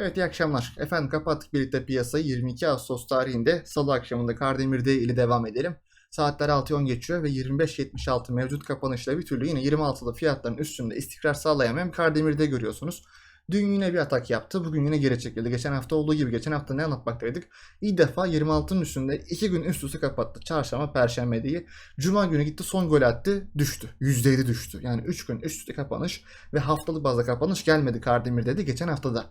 Evet iyi akşamlar. Efendim kapattık birlikte piyasayı 22 Ağustos tarihinde Salı akşamında Kardemir'de ile devam edelim. Saatler 6.10 geçiyor ve 25.76 mevcut kapanışla bir türlü yine 26'lı fiyatların üstünde istikrar sağlayamayan Kardemir'de görüyorsunuz. Dün yine bir atak yaptı. Bugün yine geri çekildi. Geçen hafta olduğu gibi. Geçen hafta ne anlatmaktaydık? İlk defa 26'ın üstünde 2 gün üst üste kapattı. Çarşamba, Perşembe diye. Cuma günü gitti son gol attı. Düştü. %7 düştü. Yani 3 gün üst üste kapanış ve haftalık bazda kapanış gelmedi Kardemir dedi geçen haftada.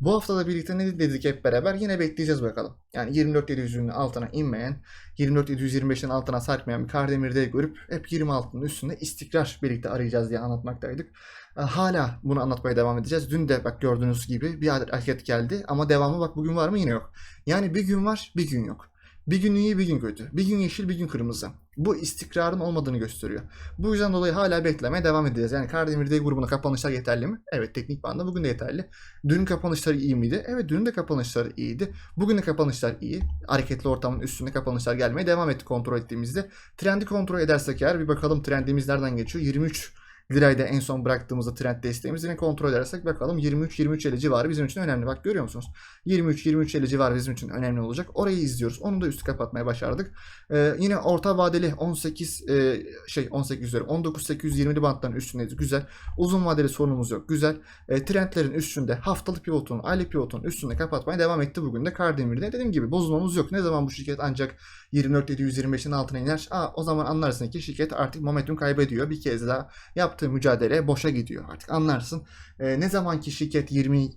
Bu haftada birlikte ne dedik hep beraber yine bekleyeceğiz bakalım. Yani 24.700'ün altına inmeyen, 24.725'in altına sarkmayan bir Kardemir'de görüp hep 26'nın üstünde istikrar birlikte arayacağız diye anlatmaktaydık. Ee, Hala bunu anlatmaya devam edeceğiz. Dün de bak gördüğünüz gibi bir adet hareket geldi ama devamı bak bugün var mı yine yok. Yani bir gün var bir gün yok. Bir gün iyi bir gün kötü. Bir gün yeşil bir gün kırmızı. Bu istikrarın olmadığını gösteriyor. Bu yüzden dolayı hala beklemeye devam edeceğiz. Yani Kardemir D grubuna kapanışlar yeterli mi? Evet teknik banda bugün de yeterli. Dün kapanışları iyi miydi? Evet dün de kapanışları iyiydi. Bugün de kapanışlar iyi. Hareketli ortamın üstünde kapanışlar gelmeye devam etti kontrol ettiğimizde. Trendi kontrol edersek eğer bir bakalım trendimiz nereden geçiyor? 23 lirayı en son bıraktığımızda trend desteğimizi yine kontrol edersek bakalım 23-23.50 civarı bizim için önemli. Bak görüyor musunuz? 23-23.50 civarı bizim için önemli olacak. Orayı izliyoruz. Onu da üstü kapatmaya başardık. Ee, yine orta vadeli 18 e, şey 18 üzeri 19.820'li bantların üstündeyiz. Güzel. Uzun vadeli sorunumuz yok. Güzel. E, trendlerin üstünde haftalık pivotun, aylık pivotun üstünde kapatmaya devam etti bugün de Kardemir'de. Dediğim gibi bozulmamız yok. Ne zaman bu şirket ancak 24.725'in altına iner? Aa, o zaman anlarsın ki şirket artık momentum kaybediyor. Bir kez daha yaptığı mücadele boşa gidiyor. Artık anlarsın. E, ne zaman ki şirket 20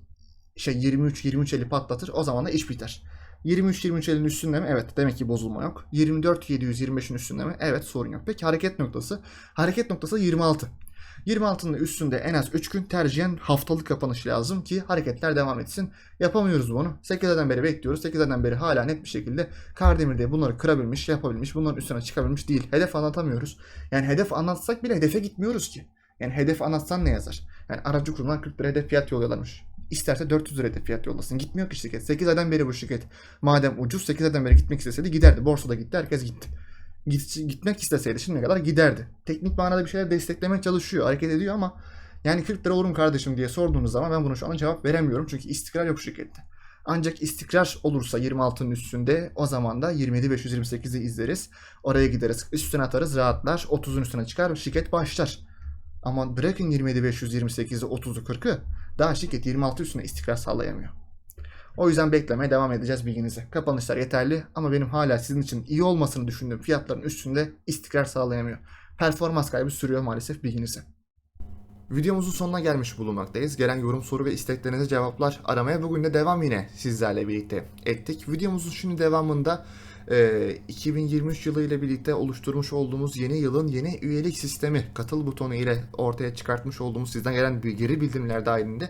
şey 23 23 50 patlatır o zaman da iş biter. 23 23 50'nin üstünde mi? Evet. Demek ki bozulma yok. 24 725'in üstünde mi? Evet, sorun yok. Peki hareket noktası? Hareket noktası 26. 26'nın üstünde en az 3 gün tercihen haftalık kapanış lazım ki hareketler devam etsin. Yapamıyoruz bunu. 8'den beri bekliyoruz. 8'den beri hala net bir şekilde Kardemir'de bunları kırabilmiş, yapabilmiş, bunların üstüne çıkabilmiş değil. Hedef anlatamıyoruz. Yani hedef anlatsak bile hedefe gitmiyoruz ki. Yani hedef anlatsan ne yazar? Yani aracı kurumlar 40 lira hedef fiyat yolluyorlarmış. İsterse 400 lira hedef fiyat yollasın. Gitmiyor ki şirket. 8 aydan beri bu şirket. Madem ucuz 8 aydan beri gitmek isteseydi giderdi. Borsada gitti herkes gitti. Git, gitmek isteseydi şimdiye kadar giderdi. Teknik manada bir şeyler desteklemeye çalışıyor. Hareket ediyor ama yani 40 lira olur mu kardeşim diye sorduğunuz zaman ben buna şu an cevap veremiyorum. Çünkü istikrar yok şirkette. Ancak istikrar olursa 26'ın üstünde o zaman da 27.528'i izleriz. Oraya gideriz. Üstüne atarız rahatlar. 30'un üstüne çıkar. Şirket başlar. Ama bırakın 27.528'i 30'u 40'ı daha şirket 26 üstüne istikrar sağlayamıyor. O yüzden beklemeye devam edeceğiz bilginize. Kapanışlar yeterli ama benim hala sizin için iyi olmasını düşündüğüm fiyatların üstünde istikrar sağlayamıyor. Performans kaybı sürüyor maalesef bilginize. Videomuzun sonuna gelmiş bulunmaktayız. Gelen yorum, soru ve isteklerinize cevaplar aramaya bugün de devam yine sizlerle birlikte ettik. Videomuzun şimdi devamında e, 2023 yılı ile birlikte oluşturmuş olduğumuz yeni yılın yeni üyelik sistemi katıl butonu ile ortaya çıkartmış olduğumuz sizden gelen geri bildirimler dahilinde